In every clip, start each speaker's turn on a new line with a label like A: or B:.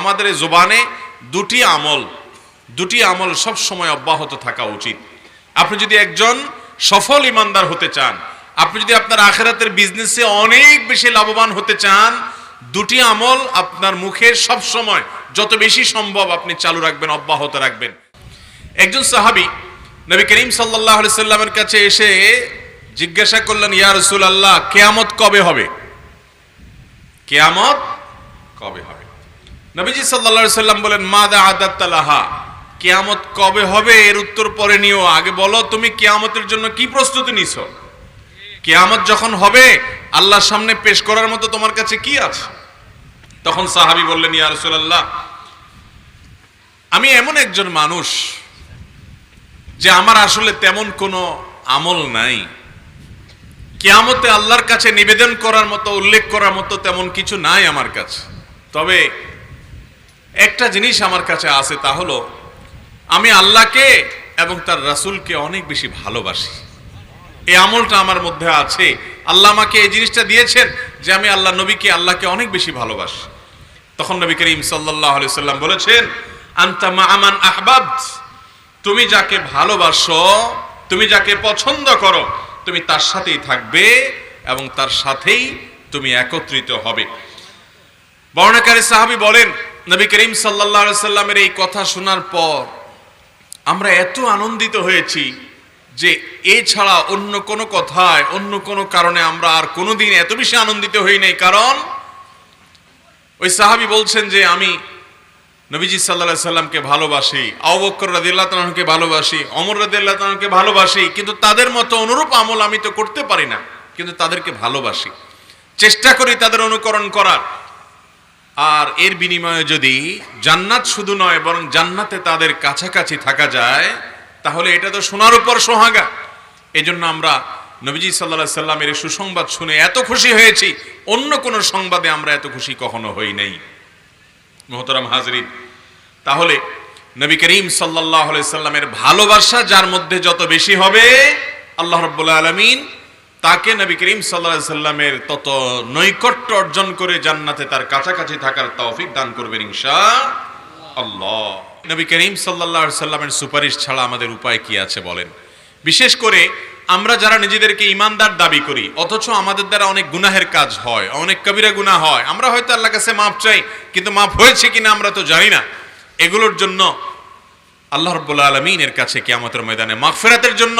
A: আমাদের জোবানে দুটি আমল দুটি আমল সব সময় অব্যাহত থাকা উচিত। আপনি যদি একজন সফল ইমানদার হতে চান, আপনি যদি আপনার আখেরাতের বিজনেসে অনেক বেশি লাভবান হতে চান, দুটি আমল আপনার মুখে সব সময় যত বেশি সম্ভব আপনি চালু রাখবেন, অব্যাহত রাখবেন। একজন সাহাবী নবী করিম সাল্লাহ সাল্লামের কাছে এসে জিজ্ঞাসা করলেন, ইয়া রসুল আল্লাহ কেয়ামত কবে হবে? কেয়ামত কবে হবে? নবীজি সাল্লা সাল্লাম বলেন মা দা আদাত্তালাহা কেয়ামত কবে হবে? এর উত্তর পরে নিও। আগে বলো, তুমি কেয়ামতের জন্য কি প্রস্তুতি নিছ? কেয়ামত যখন হবে, আল্লাহর সামনে পেশ করার মতো তোমার কাছে কি আছে? তখন সাহাবী বললেন, ইয়া রাসূলুল্লাহ, আমি এমন একজন মানুষ যে আমার আসলে তেমন কোনো আমল নাই। কেয়ামতে আল্লাহর কাছে নিবেদন করার মতো, উল্লেখ করার মতো তেমন কিছু নাই আমার কাছে। তবে একটা জিনিস আমার কাছে আছে, তা হলো, আমি আল্লাহকে এবং তার রাসূলকে অনেক বেশি ভালোবাসি। এই আমলটা আমার মধ্যে আছে। আল্লাহ আমাকে এই জিনিসটা দিয়েছেন যে আমি আল্লাহ নবীকে, আল্লাহকে অনেক বেশি ভালোবাসি। তখন নবী করিম আলাইহি সাল্লাম বলেছেন, আনতা মাআমান আহবাবত। তুমি যাকে ভালোবাসো, তুমি যাকে পছন্দ করো, তুমি তার সাথেই থাকবে এবং তার সাথেই তুমি একত্রিত হবে। বর্ণাকারী সাহাবী বলেন নবী করিম আলাইহি সাল্লামের এই কথা শোনার পর আমরা এত আনন্দিত হয়েছি যে এছাড়া অন্য কোনো কথায়, অন্য কোনো কারণে আমরা আর কোনোদিন এত বেশি আনন্দিত হই নাই। কারণ ওই সাহাবী বলছেন যে আমি নবীজি সাল্লাহ সাল্লামকে ভালোবাসি আবকর রাদিল্লাহ তালকে ভালোবাসি অমর রাদিল্লাহ তালকে ভালোবাসি, কিন্তু তাদের মতো অনুরূপ আমল আমি তো করতে পারি না, কিন্তু তাদেরকে ভালোবাসি। চেষ্টা করি তাদের অনুকরণ করার। আর এর বিনিময়ে যদি জান্নাত শুধু নয়, বরং জান্নাতে তাদের কাছাকাছি থাকা যায়, তাহলে এটা তো সোনার উপর সোহাগা। এজন্য আমরা নবীজি সাল্লাহ সাল্লামের সুসংবাদ শুনে এত খুশি হয়েছি। অন্য কোনো সংবাদে আমরা এত খুশি কখনো হই নাই। মোহতরাম হাজরিন, তাহলে নবী করিম সাল্লাহ সাল্লামের ভালোবাসা যার মধ্যে যত বেশি হবে, আল্লাহ রব্বুল্লা আলমিন তাকে নবী করিম সাল্লাহ সাল্লামের তত নৈকট্য অর্জন করে জান্নাতে তার কাছাকাছি থাকার তৌফিক দান করবেন ইনশা আল্লাহ। নবী করিম সাল্লাহ সাল্লামের সুপারিশ ছাড়া আমাদের উপায় কি আছে বলেন? বিশেষ করে আমরা যারা নিজেদেরকে ইমানদার দাবি করি, অথচ আমাদের দ্বারা অনেক গুনাহের কাজ হয়, অনেক কবিরা গুনাহ হয়, আমরা হয়তো আল্লাহ কাছে মাপ চাই, কিন্তু মাপ হয়েছে কিনা আমরা তো জানি না। এগুলোর জন্য আল্লাহ রব্বুল্লা আলমিনের কাছে কেয়ামতের ময়দানে মাগফেরাতের জন্য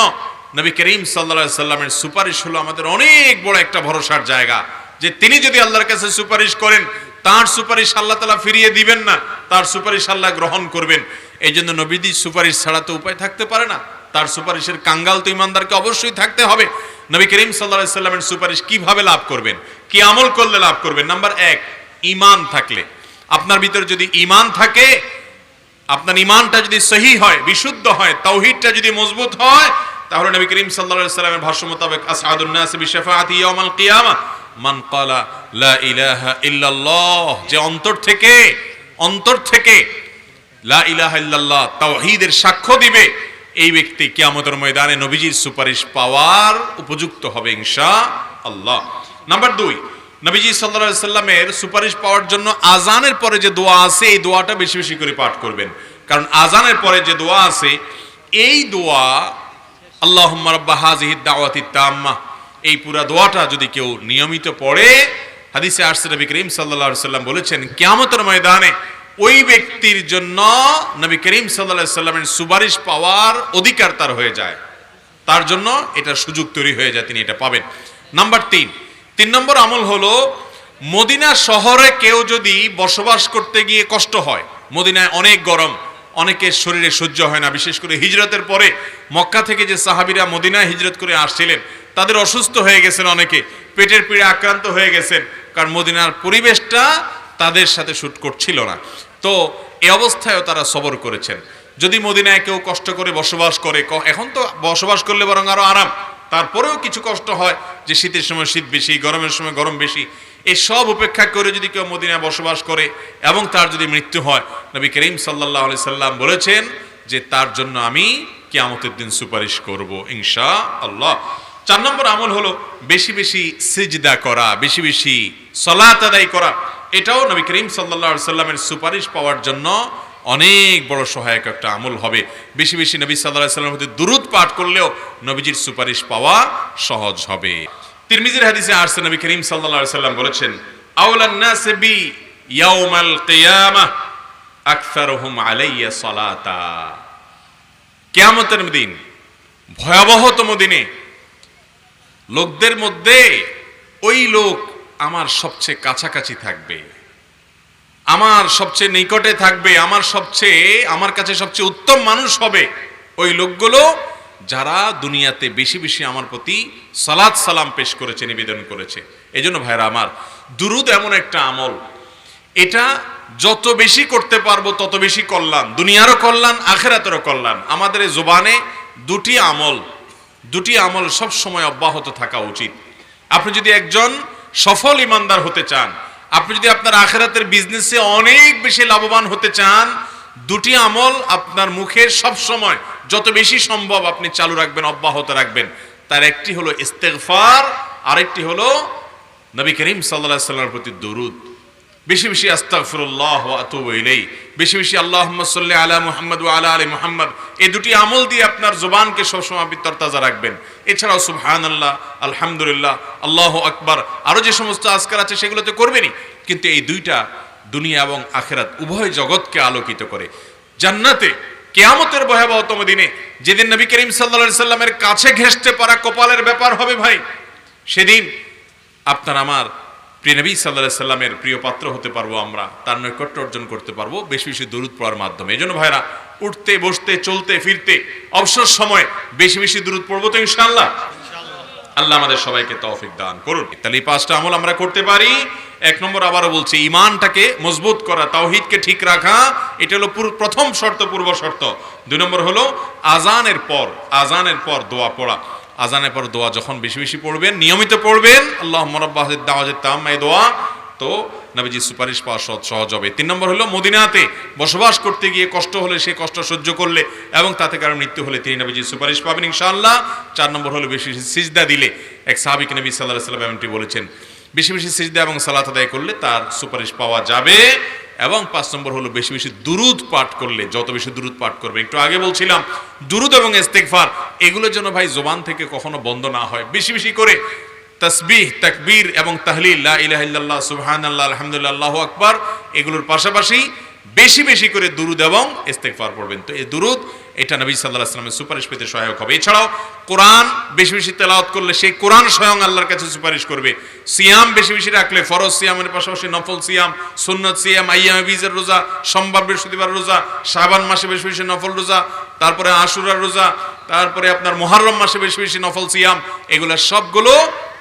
A: নবী করিম সাল্লা সাল্লামের সুপারিশ হলো আমাদের অনেক বড় একটা ভরসার জায়গা। যে তিনি যদি আল্লাহর কাছে সুপারিশ করেন, তার সুপারিশ আল্লাহ তালা ফিরিয়ে দিবেন না, তার সুপারিশ আল্লাহ গ্রহণ করবেন। এই জন্য নবীদির সুপারিশ ছাড়া তো উপায় থাকতে পারে না। তার সুপারিশের কাঙ্গাল তো ইমানদারকে অবশ্যই থাকতে হবে। নবী করিম সাল্লা সাল্লামের সুপারিশ কীভাবে লাভ করবেন? কি আমল করলে লাভ করবেন? নাম্বার এক ইমান থাকলে। আপনার ভিতরে যদি ইমান থাকে, আপনার ইমানটা যদি সহি হয়, বিশুদ্ধ হয়, তাওহিদটা যদি মজবুত হয় তাহলে নবী করিম আলাইহি সাল্লামের ভাষ্য মোতাবেক আসহাদুন নাস বিশাফাআতি ইয়াউমাল কিয়ামা মান ক্বালা লা ইলাহা ইল্লাল্লাহ, যে অন্তর থেকে অন্তর থেকে লা ইলাহা ইল্লাল্লাহ তাওহীদের সাক্ষ্য দিবে, এই ব্যক্তি কিয়ামতের ময়দানে নবীজির সুপারিশ পাওয়ার উপযুক্ত হবে ইনশাআল্লাহ। নাম্বার দুই, নবীজি সাল্লাল্লাহু সাল্লামের সুপারিশ পাওয়ার জন্য আজানের পরে যে দোয়া আছে, এই দোয়াটা বেশি বেশি করে পাঠ করবেন। কারণ আজানের পরে যে দোয়া আছে, এই দোয়া আল্লাহুম্মা রাব্বা হাযিহি দাওয়াতি তাম্মা। এই পুরা দোয়াটা যদি কেউ নিয়মিত পড়ে, হাদিসে আসছে নবী করিম আলাইহি সাল্লাম বলেছেন, কিয়ামতের ময়দানে ওই ব্যক্তির জন্য নবী করিম আলাইহি সাল্লামের সুপারিশ পাওয়ার অধিকার তার হয়ে যায়। তার জন্য এটা সুযোগ তৈরি হয়ে যায়, তিনি এটা পাবেন। নাম্বার তিন। তিন নম্বর আমল হলো, মদিনা শহরে কেউ যদি বসবাস করতে গিয়ে কষ্ট হয়, মদিনায় অনেক গরম অনেকের শরীরে সহ্য হয় না, বিশেষ করে হিজরতের পরে মক্কা থেকে যে সাহাবিরা মদিনায় হিজরত করে আসছিলেন, তাদের অসুস্থ হয়ে গেছেন অনেকে, পেটের পীড়ে আক্রান্ত হয়ে গেছেন, কারণ মদিনার পরিবেশটা তাদের সাথে শুট করছিল না। তো এ অবস্থায়ও তারা সবর করেছেন। যদি মদিনায় কেউ কষ্ট করে বসবাস করে এখন তো বসবাস করলে বরং আরও আরাম, তারপরেও কিছু কষ্ট হয় যে শীতের সময় শীত বেশি, গরমের সময় গরম বেশি এই সব উপেক্ষা করে যদি কেউ মদিনায় বসবাস করে এবং তার যদি মৃত্যু হয়, নবী করিম সাল্লাহ আলি সাল্লাম বলেছেন যে তার জন্য আমি কিয়ামতের দিন সুপারিশ করব ইনশা আল্লাহ চার নম্বর আমল হলো বেশি বেশি সিজদা করা, বেশি বেশি সলাত আদায় করা। এটাও নবী করিম আলাইহি সাল্লামের সুপারিশ পাওয়ার জন্য অনেক বড় সহায়ক একটা আমল হবে। বেশি বেশি নবী আলাইহি সাল্লামের দুরূদ পাঠ করলেও নবীজির সুপারিশ পাওয়া সহজ হবে। তিরমিজির হাদিসে আসছে নবী করিম সাল্লাল্লাহু সাল্লাম বলেছেন আউলান নাস বি ইয়াউমাল কিয়ামাহ আকসারুহুম আলাইয়া সালাতা। কিয়ামতের দিন, ভয়াবহতম দিনে লোকদের মধ্যে ওই লোক আমার সবচেয়ে কাছাকাছি থাকবে, আমার সবচেয়ে নিকটে থাকবে, আমার সবচেয়ে, আমার কাছে সবচেয়ে উত্তম মানুষ হবে। ওই লোকগুলো যারা দুনিয়াতে বেশি বেশি আমার প্রতি সালাদ সালাম পেশ করেছে, নিবেদন করেছে। এই জন্য ভাইরা আমার, দুরুদ এমন একটা আমল। এটা যত বেশি করতে পারব, তত বেশি কল্যাণ। দুনিয়ারও কল্যাণ, আখেরাতেরও কল্যাণ। আমাদের জোবানে দুটি আমল দুটি আমল সব সময় অব্যাহত থাকা উচিত। আপনি যদি একজন সফল ইমানদার হতে চান, আপনি যদি আপনার আখেরাতের বিজনেসে অনেক বেশি লাভবান হতে চান দুটি আমল আপনার মুখে সব সময় যত বেশি সম্ভব আপনি চালু রাখবেন, অব্যাহত রাখবেন। তার একটি হলো ইস্তেগফার, আরেকটি হলো নবী করিম আলাইহি সাল্লামের প্রতি দরুদ। বেশি বেশি আস্তাগফিরুল্লাহ ওয়া আতুবু ইলাই বেশি বেশি আল্লাহুম্মা সাল্লি আলা মুহাম্মদ ওয়া আলা আলি মুহাম্মদ। এই দুটি আমল দিয়ে আপনার জবানকে সবসময় আপনি তরতাজা রাখবেন। এছাড়াও সুবহানাল্লাহ, আলহামদুলিল্লাহ, আল্লাহ আকবার। আরও যে সমস্ত আজকার আছে সেগুলো তো করবেনই। কিন্তু এই দুইটা দুনিয়া এবং আখেরাত উভয় জগৎকে আলোকিত করে। জান্নাতে কেয়ামতের ভয়াবহতম দিনে যেদিন নবী করিম আলাইহি সাল্লামের কাছে ঘেঁষতে পারা কপালের ব্যাপার হবে ভাই, সেদিন আপনার আমার প্রিয় নবী সাল্লাহ সাল্লামের প্রিয় পাত্র হতে পারব আমরা, তার নৈকট্য অর্জন করতে পারব, বেশি বেশি দূরত পড়ার মাধ্যমে। এই জন্য ভাইরা, উঠতে, বসতে, চলতে, ফিরতে, অবসর সময় বেশি বেশি দূরত পড়ব তো ইনশাআল্লাহ। আল্লাহ আমাদের সবাইকে তৌফিক দান করুন। তাহলে এই পাঁচটা আমল আমরা করতে পারি। এক নম্বর আবারও বলছি ইমানটাকে মজবুত করা, তাওহিদকে ঠিক রাখা, এটা হলো প্রথম শর্ত, পূর্ব শর্ত। দুই নম্বর হলো, আজানের পর আজানের পর দোয়া পড়া। আজানের পর দোয়া যখন বেশি বেশি পড়বেন, নিয়মিত পড়বেন আল্লাহ মরব্বাহ দাওয়াজের তাম্মাই দোয়া তো নবীজি সুপারিশ পাওয়া সহজ হবে। তিন নম্বর হলো মদিনাতে বসবাস করতে গিয়ে কষ্ট হলে সে কষ্ট সহ্য করলে এবং তাতে কারণ মৃত্যু হলে তিনি নবীজি সুপারিশ পাবেন ইনশাআল্লাহ। চার নম্বর হলো বেশি সিজদা দিলে। এক সাহাবিক নবী সাল্লাহ সাল্লাম এমনটি বলেছেন, বেশি বেশি সিজদা এবং সালাত আদায় করলে তার সুপারিশ পাওয়া যাবে এবং পাঁচ নম্বর হলো বেশি বেশি দুরুদ পাঠ করলে, যত বেশি দুরুদ পাঠ করবে। একটু আগে বলছিলাম, দুরুদ এবং ইস্তেগফার এগুলোর জন্য ভাই জোবান থেকে কখনো বন্ধ না হয়। বেশি বেশি করে তসবিহ, তাকবীর এবং তাহলিল, লা ইলাহা ইল্লাল্লাহ, সুবহানাল্লাহ, আলহামদুলিল্লাহ, আল্লাহু আকবার, এগুলোর পাশাপাশি বেশি বেশি করে দুরুদ এবং ইস্তেগফার পড়বেন। তো এই দুরুদ, এটা নবী সাল্লাল্লাহু আলাইহি সুপারিশ পেতে সহায়ক হবে। এছাড়াও কোরআন বেশি বেশি তেলাওয়াত করলে সেই কোরআন স্বয়ং আল্লাহর কাছে সুপারিশ করবে। সিয়াম বেশি বেশি রাখলে ফরজ সিয়ামের পাশাপাশি নফল সিয়াম, সুন্নত সিয়াম, আইয়ামে রোজা, সোমবার বৃহস্পতিবার রোজা, শাবান মাসে বেশি বেশি নফল রোজা, তারপরে আশুরার রোজা, তারপরে আপনার মুহররম মাসে বেশি বেশি নফল সিয়াম, এগুলা সবগুলো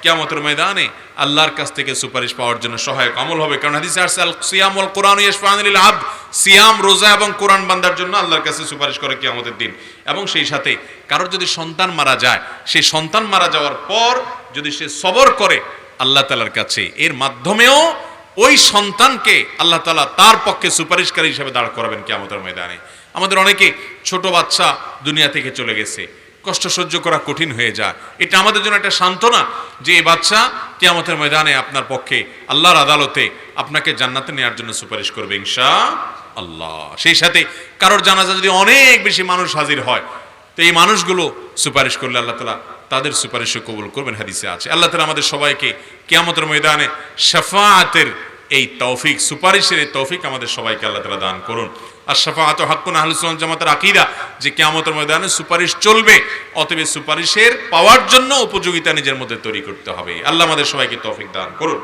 A: কিয়ামতের ময়দানে আল্লাহর কাছ থেকে সুপারিশ পাওয়ার জন্য সহায়ক আমল হবে। কারণ সিয়াম কোরআন সিয়াম, রোজা এবং কোরআন বান্দার জন্য আল্লাহর কাছে সুপারিশ করে কিয়ামতের দিন। এবং সেই সাথে কারোর যদি সন্তান মারা যায়, সেই সন্তান মারা যাওয়ার পর যদি সে সবর করে, আল্লাহ তাআলার কাছে এর মাধ্যমেও ওই সন্তানকে আল্লাহ তালা তার পক্ষে সুপারিশকারী হিসেবে দাঁড় করাবেন কিয়ামতের ময়দানে। আমাদের অনেকে ছোট বাচ্চা দুনিয়া থেকে চলে গেছে। কষ্ট সহ্য করা কঠিন হয়ে যায়। এটা আমাদের জন্য একটা সান্ত্বনা যে এই বাচ্চা কিয়ামতের ময়দানে আপনার পক্ষে আল্লাহর আদালতে আপনাকে জান্নাতে নেওয়ার জন্য সুপারিশ করবে ইনশা আল্লাহ সেই সাথে কারোর জানাজা যদি অনেক বেশি মানুষ হাজির হয়, তো এই মানুষগুলো সুপারিশ করলে আল্লাহ তালা তাদের সুপারিশও কবুল করবেন, হাদিসে আছে। আল্লাহ তালা আমাদের সবাইকে কিয়ামতের ময়দানে শাফাআতের এই তৌফিক, সুপারিশের এই তৌফিক আমাদের সবাইকে আল্লাহ তালা দান করুন। আর শাফাআত হাক্কুন আহলুসলাম জামাতের আকিরা যে কেয়ামতের ময়দানে সুপারিশ চলবে, অতএব সুপারিশের পাওয়ার জন্য উপযোগিতা নিজের মধ্যে তৈরি করতে হবে। আল্লাহ আমাদের সবাইকে তৌফিক দান করুন।